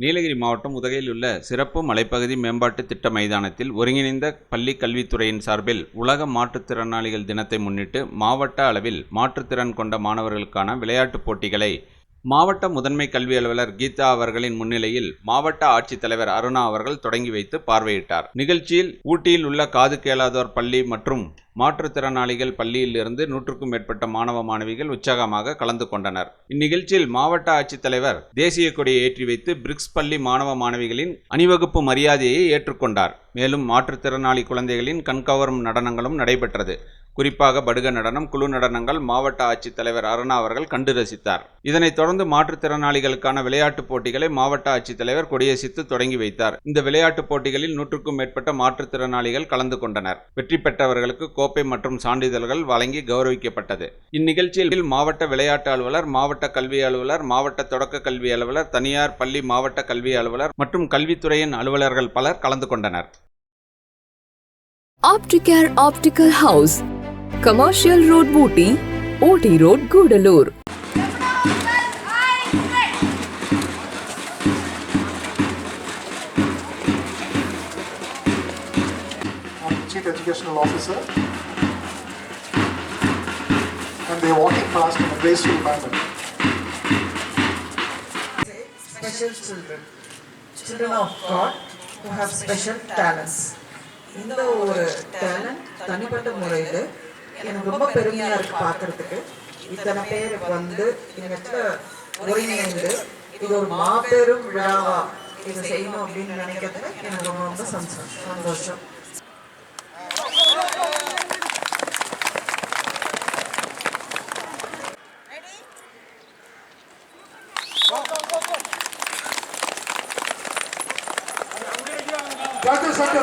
நீலகிரி மாவட்டம் உதகையில் உள்ள சிறப்பு மலைப்பகுதி மேம்பாட்டு திட்ட மைதானத்தில் ஒருங்கிணைந்த பள்ளி கல்வித்துறையின் சார்பில் உலக மாற்றுத்திறனாளிகள் தினத்தை முன்னிட்டு மாவட்ட அளவில் மாற்றுத்திறன் கொண்ட மாணவர்களுக்கான விளையாட்டுப் போட்டிகளை மாவட்ட முதன்மை கல்வி அலுவலர் கீதா அவர்களின் முன்னிலையில் மாவட்ட ஆட்சித்தலைவர் அருணா அவர்கள் தொடங்கி வைத்து பார்வையிட்டார். நிகழ்ச்சியில் ஊட்டியில் உள்ள காது கேளாதோர் பள்ளி மற்றும் மாற்றுத்திறனாளிகள் பள்ளியிலிருந்து நூற்றுக்கும் மேற்பட்ட மாணவ மாணவிகள் உற்சாகமாக கலந்து கொண்டனர். இந்நிகழ்ச்சியில் மாவட்ட ஆட்சித்தலைவர் தேசிய கொடியை ஏற்றி வைத்து பிரிக்ஸ் பள்ளி மாணவ மாணவிகளின் அணிவகுப்பு மரியாதையை ஏற்றுக்கொண்டார். மேலும் மாற்றுத்திறனாளி குழந்தைகளின் கண்கவரும் நடனங்களும் நடைபெற்றது. குறிப்பாக படுக நடனம் குழு நடனங்கள் மாவட்ட ஆட்சித்தலைவர் அருணா அவர்கள் கண்டு ரசித்தார். இதனைத் தொடர்ந்து மாற்றுத்திறனாளிகளுக்கான விளையாட்டுப் போட்டிகளை மாவட்ட ஆட்சித்தலைவர் கொடியசித்து தொடங்கி வைத்தார். இந்த விளையாட்டுப் போட்டிகளில் நூற்றுக்கும் மேற்பட்ட மாற்றுத்திறனாளிகள் கலந்து கொண்டனர். வெற்றி பெற்றவர்களுக்கு கோப்பை மற்றும் சான்றிதழ்கள் வழங்கி கௌரவிக்கப்பட்டது. இந்நிகழ்ச்சியில் மாவட்ட விளையாட்டு அலுவலர் மாவட்ட கல்வி அலுவலர் மாவட்ட தொடக்க கல்வி அலுவலர் தனியார் பள்ளி மாவட்ட கல்வி அலுவலர் மற்றும் கல்வித்துறையின் அலுவலர்கள் பலர் கலந்து கொண்டனர். Opticare optical house Commercial Road Booty, OT Road Gudalur. I'm Chief Educational Officer. And they're walking past in a graceful manner. special children, children of God who have special talents. இந்த ஒரு டேலண்ட் தனிப்பட்ட முறையில் எனக்கு ரொம்ப பெருமையாக இருக்கு பார்க்கறதுக்கு. இத்தனை பேர் வந்து இந்த ஒருங்கிணைந்து இது ஒரு மாபெரும் விழாவா இதை செய்யணும் அப்படின்னு நினைக்கிறதுல எனக்கு ரொம்ப ரொம்ப சந்தோஷம். சந்தோஷம். Practice under